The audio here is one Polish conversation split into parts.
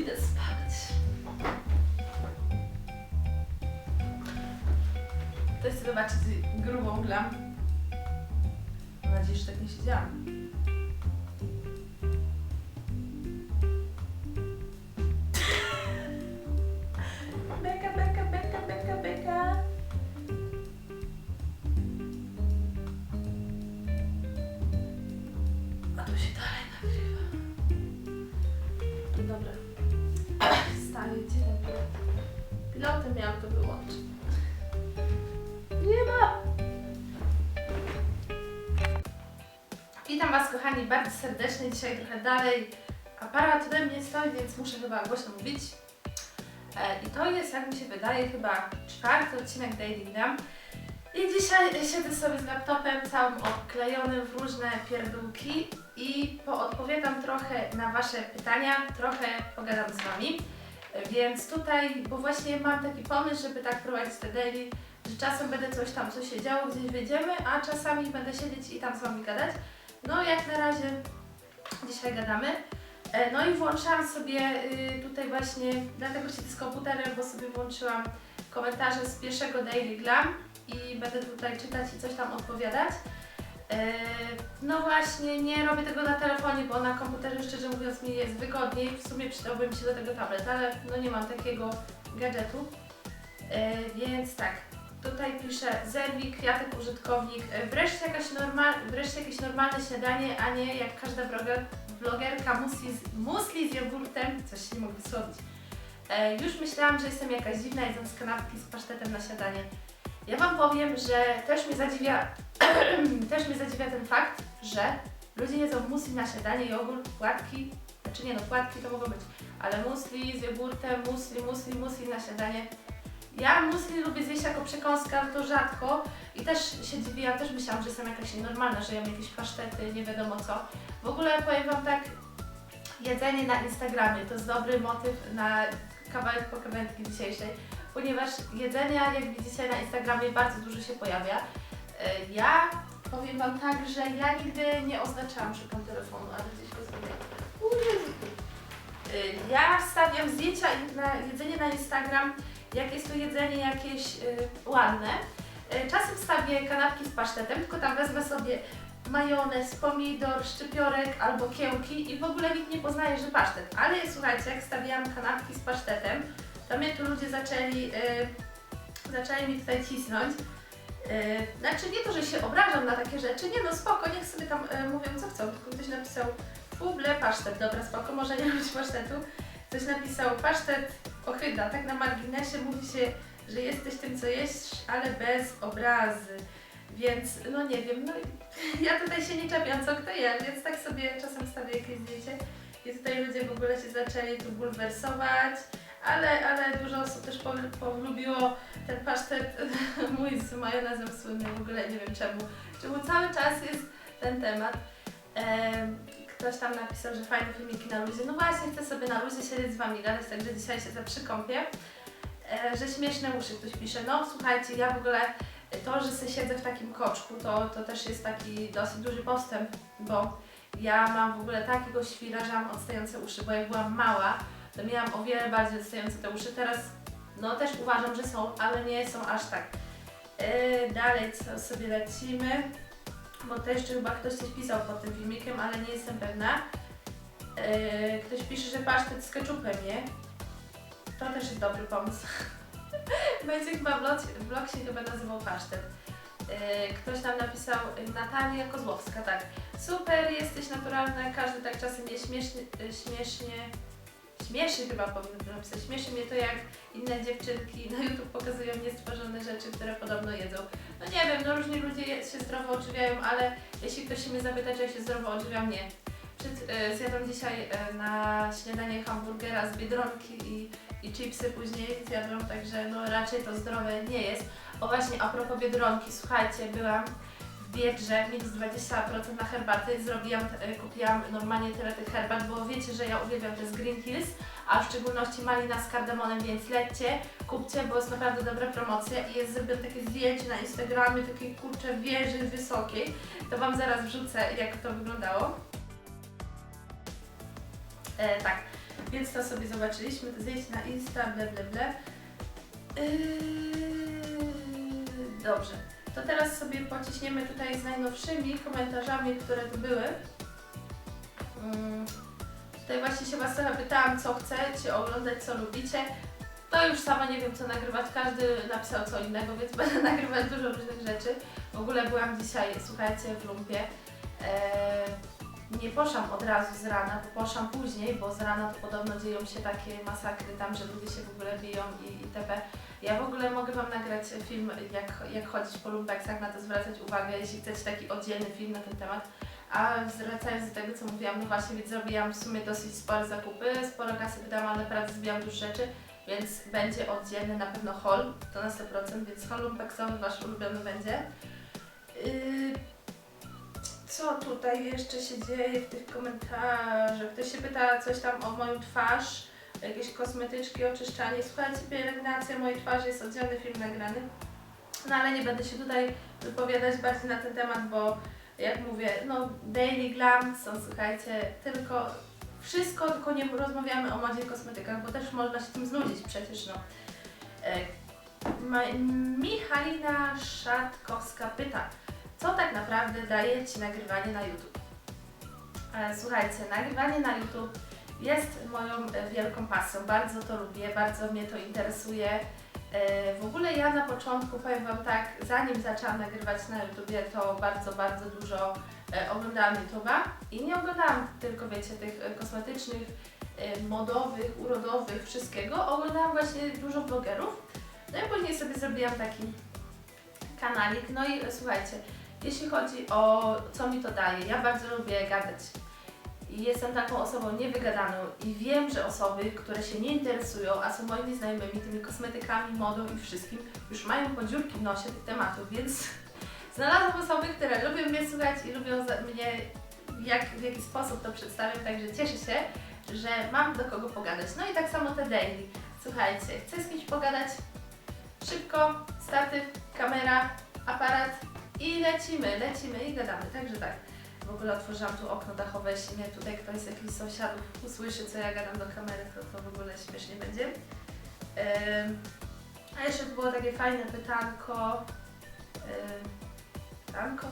Idę spać. Ktoś chce zobaczyć grubą glam. Mam nadzieję, że tak nie siedziałam. Witam Was kochani bardzo serdecznie. Dzisiaj trochę dalej. Aparat ode mnie stoi, więc muszę chyba głośno mówić. E, I to jest, jak mi się wydaje, chyba czwarty odcinek Daily Gram. I dzisiaj siedzę sobie z laptopem całym obklejonym w różne pierdółki i poodpowiadam trochę na Wasze pytania, trochę pogadam z Wami. E, Więc tutaj, bo właśnie mam taki pomysł, żeby tak prowadzić te daily, że czasem będę coś tam, co się działo, gdzieś wyjdziemy, a czasami będę siedzieć i tam z Wami gadać. No jak na razie dzisiaj gadamy. E, No i włączyłam sobie y, tutaj właśnie, dlatego siedzę z komputerem, bo sobie włączyłam komentarze z pierwszego Daily Glam i będę tutaj czytać i coś tam odpowiadać. E, No właśnie, nie robię tego na telefonie, bo na komputerze szczerze mówiąc mi jest wygodniej. W sumie przydałby mi się do tego tablet, ale no nie mam takiego gadżetu. E, Więc tak, tutaj pisze Zerwik, kwiatek użytkownik. E, Wreszcie, jakaś normal, wreszcie jakieś normalne śniadanie, a nie jak każda bloger, blogerka musli z, musli z jogurtem. Coś nie mogę wysłowić. E, już myślałam, że jestem jakaś dziwna jedząc kanapki z pasztetem na śniadanie. Ja Wam powiem, że też mnie zadziwia, też mnie zadziwia ten fakt, że ludzie jedzą musli na śniadanie, jogurt, płatki, znaczy nie no, płatki to mogą być, ale musli z jogurtem, musli, musli, musli na śniadanie. Ja musli lubię zjeść jako przekąskę, ale to rzadko i też się dziwiłam, też myślałam, że jestem jakaś nienormalna, że jem jakieś pasztety, nie wiadomo co. W ogóle powiem Wam tak, jedzenie na Instagramie to jest dobry motyw na kawałek pokrawędki dzisiejszej, ponieważ jedzenia, jak widzicie na Instagramie, bardzo dużo się pojawia. E, Ja powiem Wam tak, że ja nigdy nie oznaczałam szukam telefonu, ale gdzieś go Jezu. E, Ja wstawiam zdjęcia na jedzenie na Instagram, jak jest to jedzenie jakieś y, ładne. Y, czasem wstawię kanapki z pasztetem, tylko tam wezmę sobie majonez, pomidor, szczypiorek albo kiełki i w ogóle nikt nie poznaje, że pasztet. Ale słuchajcie, jak stawiałam kanapki z pasztetem, to mnie tu ludzie zaczęli, y, zaczęli mi tutaj cisnąć. Y, znaczy nie to, że się obrażam na takie rzeczy, nie no spoko, niech sobie tam y, mówią co chcą, tylko ktoś napisał fuble pasztet, dobra spoko, może nie lubić pasztetu. Ktoś napisał pasztet ochyda, tak na marginesie mówi się, że jesteś tym co jesz, ale bez obrazy. Więc no nie wiem, no ja tutaj się nie czepiam co kto je, więc tak sobie czasem stawię jakieś zdjęcie i tutaj ludzie w ogóle się zaczęli tu bulwersować, ale, ale dużo osób też po- polubiło ten pasztet mój z majonezem słynny, w ogóle nie wiem czemu, czemu cały czas jest ten temat. Em, Ktoś tam napisał, że fajne filmiki na luzie. No właśnie, chcę sobie na luzie siedzieć z Wami gadać, także dzisiaj się przy kąpie. E, że śmieszne uszy ktoś pisze. No słuchajcie, ja w ogóle to, że sobie siedzę w takim koczku, to, to też jest taki dosyć duży postęp, bo ja mam w ogóle takiego świra, że mam odstające uszy, bo jak byłam mała, to miałam o wiele bardziej odstające te uszy. Teraz no też uważam, że są, ale nie są aż tak. E, dalej co sobie lecimy, bo to jeszcze chyba ktoś coś pisał pod tym filmikiem, ale nie jestem pewna. E, ktoś pisze, że pasztet z keczupem, nie? To też jest dobry pomysł. Będzie chyba vlog, vlog się chyba nazywał pasztet. E, Ktoś tam napisał Natalia Kozłowska, tak. Super, jesteś naturalna, każdy tak czasem jest śmiesznie, e, śmiesznie, śmieszy chyba powinno napisać. Śmieszy mnie to jak inne dziewczynki na YouTube pokazują niestworzone rzeczy, które podobno jedzą. No nie wiem, no różni ludzie się zdrowo odżywiają, ale jeśli ktoś się mnie zapyta, czy ja się zdrowo odżywiam, nie. Przed, e, zjadłam dzisiaj e, na śniadanie hamburgera z Biedronki i, i chipsy później zjadłam, także no raczej to zdrowe nie jest. O właśnie, a propos Biedronki, słuchajcie, byłam w Biedrze, minus 20% na herbaty, zrobiłam, e, kupiłam normalnie tyle tych herbat, bo wiecie, że ja uwielbiam te z Green Hills, a w szczególności malina z kardemonem, więc lećcie, kupcie, bo jest naprawdę dobra promocja i jest zrobione takie zdjęcie na Instagramie, takiej kurcze wieży wysokiej, to Wam zaraz wrzucę, jak to wyglądało. E, tak, Więc to sobie zobaczyliśmy, to zdjęcie na Insta, ble ble ble. Yy, dobrze, to teraz sobie pociśniemy tutaj z najnowszymi komentarzami, które tu były. Mm, Tutaj właśnie się Was trochę pytałam, co chcecie oglądać, co lubicie. To już sama nie wiem, co nagrywać. Każdy napisał co innego, więc będę nagrywać dużo różnych rzeczy. W ogóle byłam dzisiaj, słuchajcie, w lumpie. Eee, nie poszłam od razu z rana, bo poszłam później, bo z rana to podobno dzieją się takie masakry tam, że ludzie się w ogóle biją i itp. Ja w ogóle mogę Wam nagrać film, jak, jak chodzić po lumpeksach, na to zwracać uwagę, jeśli chcecie taki oddzielny film na ten temat. A zwracając do tego, co mówiłam, no właśnie, więc zrobiłam w sumie dosyć spore zakupy, sporo kasy wydałam, ale naprawdę zbijam dużo rzeczy, więc będzie oddzielny na pewno haul, to na 100%, więc haul lumpeksowy Wasz ulubiony będzie. Yy, co tutaj jeszcze się dzieje w tych komentarzach? Ktoś się pyta coś tam o moją twarz, jakieś kosmetyczki, oczyszczanie. Słuchajcie, pielęgnacja mojej twarzy jest oddzielny film nagrany. No ale nie będę się tutaj wypowiadać bardziej na ten temat, bo jak mówię, no daily glam są, słuchajcie, tylko wszystko, tylko nie rozmawiamy o modzie i kosmetykach, bo też można się tym znudzić przecież, no. E, Ma- Michalina Szatkowska pyta, co tak naprawdę daje Ci nagrywanie na YouTube? E, Słuchajcie, nagrywanie na YouTube jest moją e, wielką pasją, bardzo to lubię, bardzo mnie to interesuje. E, W ogóle ja na początku, powiem Wam tak, zanim zaczęłam nagrywać na YouTubie, to bardzo, bardzo dużo e, oglądałam YouTube'a i nie oglądałam tylko, wiecie, tych kosmetycznych, modowych, urodowych, wszystkiego. Oglądałam właśnie dużo blogerów. No i później sobie zrobiłam taki kanalik. No i słuchajcie, jeśli chodzi o co mi to daje, ja bardzo lubię gadać. Jestem taką osobą niewygadaną i wiem, że osoby, które się nie interesują, a są moimi znajomymi tymi kosmetykami, modą i wszystkim, już mają podziurki w nosie tych tematów, więc znalazłam osoby, które lubią mnie słuchać i lubią mnie jak, w jaki sposób to przedstawiam, także cieszę się, że mam do kogo pogadać. No i tak samo te daily. Słuchajcie, chcę z kimś pogadać szybko, statyw, kamera, aparat i lecimy, lecimy i gadamy, także tak. W ogóle otworzyłam tu okno dachowe, jeśli mnie tutaj ktoś z jakichś sąsiadów usłyszy, co ja gadam do kamery, to, to w ogóle śmiesznie będzie. Ym, a jeszcze tu było takie fajne pytanko. Ym, pytanko?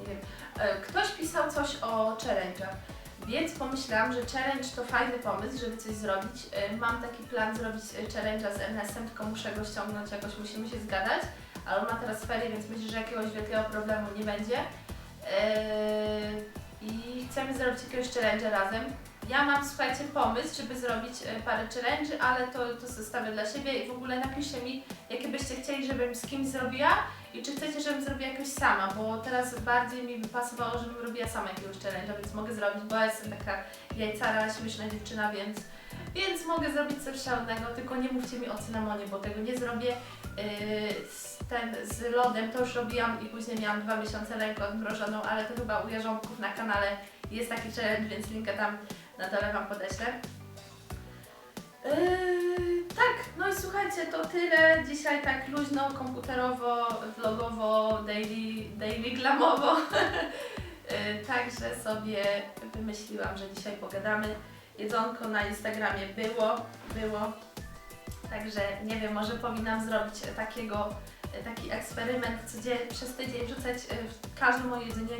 Nie wiem. E, Ktoś pisał coś o challenge'ach, więc pomyślałam, że challenge to fajny pomysł, żeby coś zrobić. E, Mam taki plan zrobić e, challenge'a z NS-em, tylko muszę go ściągnąć, jakoś musimy się zgadać. Ale on ma teraz ferie, więc myślę, że jakiegoś wielkiego problemu nie będzie. Eee, I chcemy zrobić jakiegoś challenge'a razem. Ja mam, słuchajcie, pomysł, żeby zrobić e, parę challenge'y, ale to, to zostawię dla siebie i w ogóle napiszcie mi, jakie byście chcieli, żebym z kimś zrobiła i czy chcecie, żebym zrobiła jakoś sama, bo teraz bardziej mi by pasowało, żebym robiła sama jakiegoś challenge'a, więc mogę zrobić, bo ja jestem taka jajcara, śmieszna dziewczyna, więc, więc mogę zrobić coś szalonego, tylko nie mówcie mi o cynamonie, bo tego nie zrobię. Z, ten, z lodem to już robiłam i później miałam dwa miesiące rękę odmrożoną, ale to chyba u Jarząbków na kanale jest taki challenge, więc linkę tam na dole Wam podeślę. Yy, tak, no i słuchajcie, to tyle. Dzisiaj tak luźno, komputerowo, vlogowo, daily, daily glamowo. Yy, Także sobie wymyśliłam, że dzisiaj pogadamy. Jedzonko na Instagramie było, było. Także nie wiem, może powinnam zrobić takiego, taki eksperyment, codziennie przez tydzień wrzucać e, w każde moje jedzenie.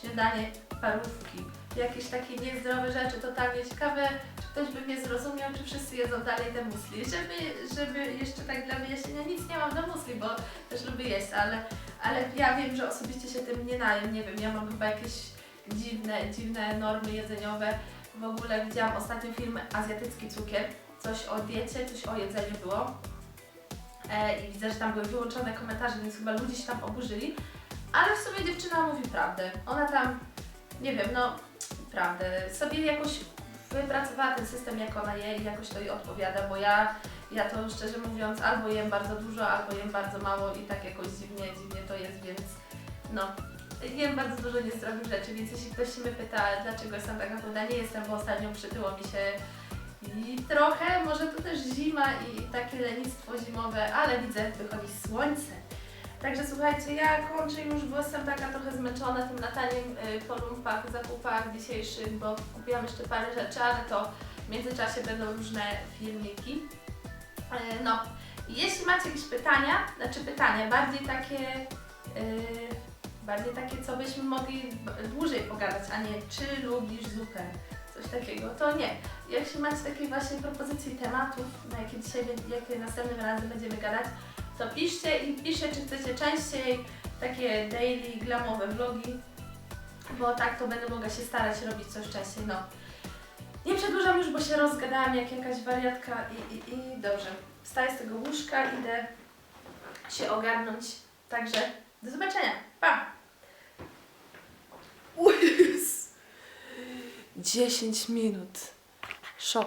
Śniadanie, parówki, jakieś takie niezdrowe rzeczy, totalnie ciekawe, czy ktoś by mnie zrozumiał, czy wszyscy jedzą dalej te musli. Żeby, żeby jeszcze tak dla wyjaśnienia, nic nie mam do musli, bo też lubię jeść, ale, ale ja wiem, że osobiście się tym nie najem, nie wiem, ja mam chyba jakieś dziwne, dziwne normy jedzeniowe. W ogóle widziałam ostatnio film Azjatycki cukier, coś o diecie, coś o jedzeniu było. E, I widzę, że tam były wyłączone komentarze, więc chyba ludzie się tam oburzyli. Ale w sumie dziewczyna mówi prawdę. Ona tam, nie wiem, no prawdę, sobie jakoś wypracowała ten system, jak ona je i jakoś to jej odpowiada, bo ja, ja to szczerze mówiąc albo jem bardzo dużo, albo jem bardzo mało i tak jakoś dziwnie, dziwnie to jest, więc no, jem bardzo dużo niezdrowych rzeczy, więc jeśli ktoś się mnie pyta, dlaczego jestem taka chuda, nie jestem, bo ostatnio przytyło mi się i trochę, może to też zima i takie lenistwo zimowe, ale widzę, wychodzi słońce. Także słuchajcie, ja kończę już, bo jestem taka trochę zmęczona tym lataniem y, po lumpach, zakupach dzisiejszych, bo kupiłam jeszcze parę rzeczy, ale to W międzyczasie będą różne filmiki. E, No, jeśli macie jakieś pytania, znaczy pytania bardziej takie, yy, bardziej takie, co byśmy mogli dłużej pogadać, a nie czy lubisz zupę, coś takiego, to nie. Jeśli macie takie właśnie propozycje tematów, na jakie dzisiaj, jakie następnym razem będziemy gadać, to piszcie i piszcie, czy chcecie częściej takie daily, glamowe vlogi, bo tak to będę mogła się starać robić coś częściej, no. Nie przedłużam już, bo się rozgadałam jak jakaś wariatka i, i, i dobrze. Wstaję z tego łóżka, idę się ogarnąć. Także do zobaczenia. Pa! 10 minut. Szok.